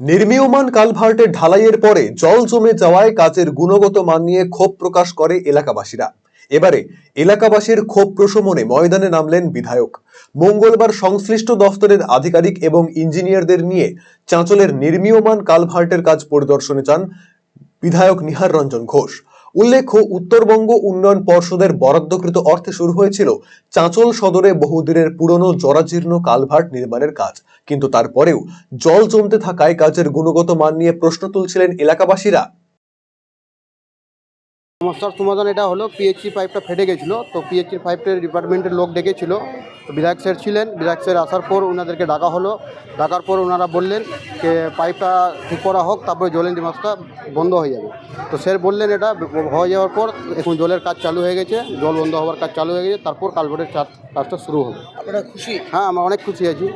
নির্মীয়মান কালভার্টের ঢালাইয়ের পরে জল জমে যাওয়ায় কাজের গুণগত মান নিয়ে ক্ষোভ প্রকাশ করে এলাকাবাসীরা। এবারে এলাকাবাসীর ক্ষোভ প্রশমনে ময়দানে নামলেন বিধায়ক। মঙ্গলবার সংশ্লিষ্ট দফতরের আধিকারিক এবং ইঞ্জিনিয়ারদের নিয়ে চাঁচলের নির্মীয়মান কালভার্টের কাজ পরিদর্শনে চান বিধায়ক নিহার রঞ্জন ঘোষ। উল্লেখ্য, উত্তরবঙ্গ উন্নয়ন পর্ষদের বরাদ্দকৃত অর্থে শুরু হয়েছিল চাঁচল সদরে বহুদিনের পুরনো জরাজীর্ণ কালভার্ট নির্মাণের কাজ। কিন্তু তারপরেও জল জমতে থাকায় কাজের গুণগত মান নিয়ে প্রশ্ন তুলছিলেন এলাকাবাসীরা। সমস্যার সমাধান এটা হলো পিএইচসি পাইপটা ফেটে গেছিল তো পিএইচসি পাইপের ডিপার্টমেন্টের লোক ডেকেছিল। তো বিধায়ক স্যার ছিলেন বিধায়ক স্যার আসার পর ওনাদেরকে ডাকা হলো। ডাকার পর ওনারা বললেন যে পাইপটা ঠিক করা হোক তারপরে জলের মাছটা বন্ধ হয়ে যাবে। তো স্যার বললেন এটা হয়ে যাওয়ার পর এখন জলের কাজ চালু হয়ে গেছে জল বন্ধ হওয়ার কাজ চালু হয়ে গেছে তারপর কালভার্টের চাষ- কাজটা শুরু হবে। আপনারা খুশি? হ্যাঁ আমরা অনেক খুশি আছি।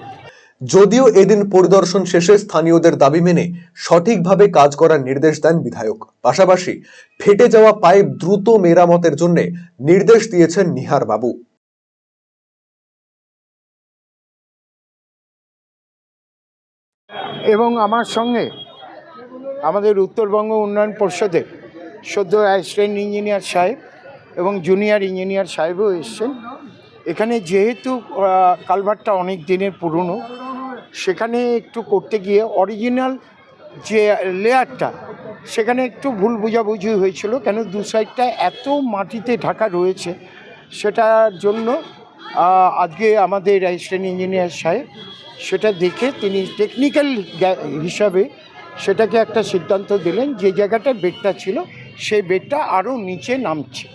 যদিও এদিন পরিদর্শন শেষে স্থানীয়দের দাবি মেনে সঠিকভাবে কাজ করার নির্দেশ দেন বিধায়ক। পাশাপাশি ফেটে যাওয়া পাইপ দ্রুত মেরামতের জন্য নির্দেশ দিয়েছেন নিহার বাবু। এবং আমার সঙ্গে আমাদের উত্তরবঙ্গ উন্নয়ন পরিষদের সদ্য অ্যাসিস্ট্যান্ট ইঞ্জিনিয়ার সাহেব এবং জুনিয়র ইঞ্জিনিয়ার সাহেবও এসছেন। এখানে যেহেতু কালভারটা অনেক দিনের পুরনো সেখানে একটু করতে গিয়ে অরিজিনাল যে লেয়ারটা, সেখানে একটু ভুল বোঝাবুঝি হয়েছিল, কেন দু সাইডটা এত মাটিতে ঢাকা রয়েছে সেটার জন্য আজকে আমাদের অ্যাসিস্ট্যান্ট ইঞ্জিনিয়ার সাহেব সেটা দেখে তিনি টেকনিক্যাল হিসাবে সেটাকে একটা সিদ্ধান্ত দিলেন যে জায়গাটা বেডটা ছিল, সেই বেডটা আরও নিচে নামছে।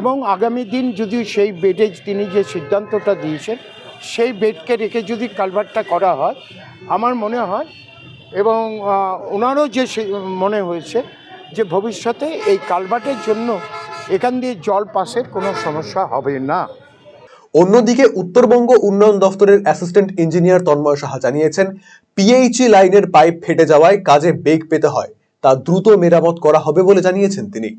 এবং আগামী দিন যদি সেই বেডে তিনি যে সিদ্ধান্তটা দিয়েছেন সেই বেডকে রেখে যদি কালভারটা করা হয়, আমার মনে হয় এবং ওনারও যে মনে হয়েছে যে ভবিষ্যতে এই কালভার্টের জন্য এখান দিয়ে জল পাসের কোনো সমস্যা হবে না। অন্যদিকে উত্তরবঙ্গ উন্নয়ন দফতরের অ্যাসিস্ট্যান্ট ইঞ্জিনিয়ার তন্ময় সাহা জানিয়েছেন, পিএইচই লাইনের পাইপ ফেটে যাওয়ায় কাজে বেগ পেতে হয়, তা দ্রুত মেরামত করা হবে বলে জানিয়েছেন তিনি।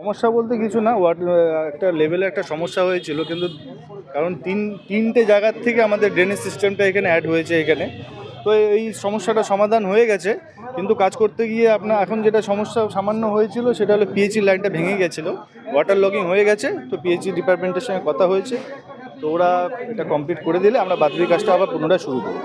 সমস্যা বলতে কিছু না ওয়াট একটা লেভেলে একটা সমস্যা হয়েছিল, কিন্তু কারণ তিন, তিনটে জায়গার থেকে আমাদের ড্রেনেজ সিস্টেমটা এখানে অ্যাড হয়েছে এখানে। তো এই সমস্যাটা সমাধান হয়ে গেছে, কিন্তু কাজ করতে গিয়ে আপনার, এখন যেটা সমস্যা সামান্য হয়েছিল, সেটা হলো পিএইচি লাইনটা ভেঙে গেছিল। ওয়াটার লগিং হয়ে গেছে, তো পিএইচি ডিপার্টমেন্টের সঙ্গে কথা হয়েছে, তো ওরা এটা কমপ্লিট করে দিলে আমরা বাদুরি কাজটা আবার পুনরায় শুরু করব।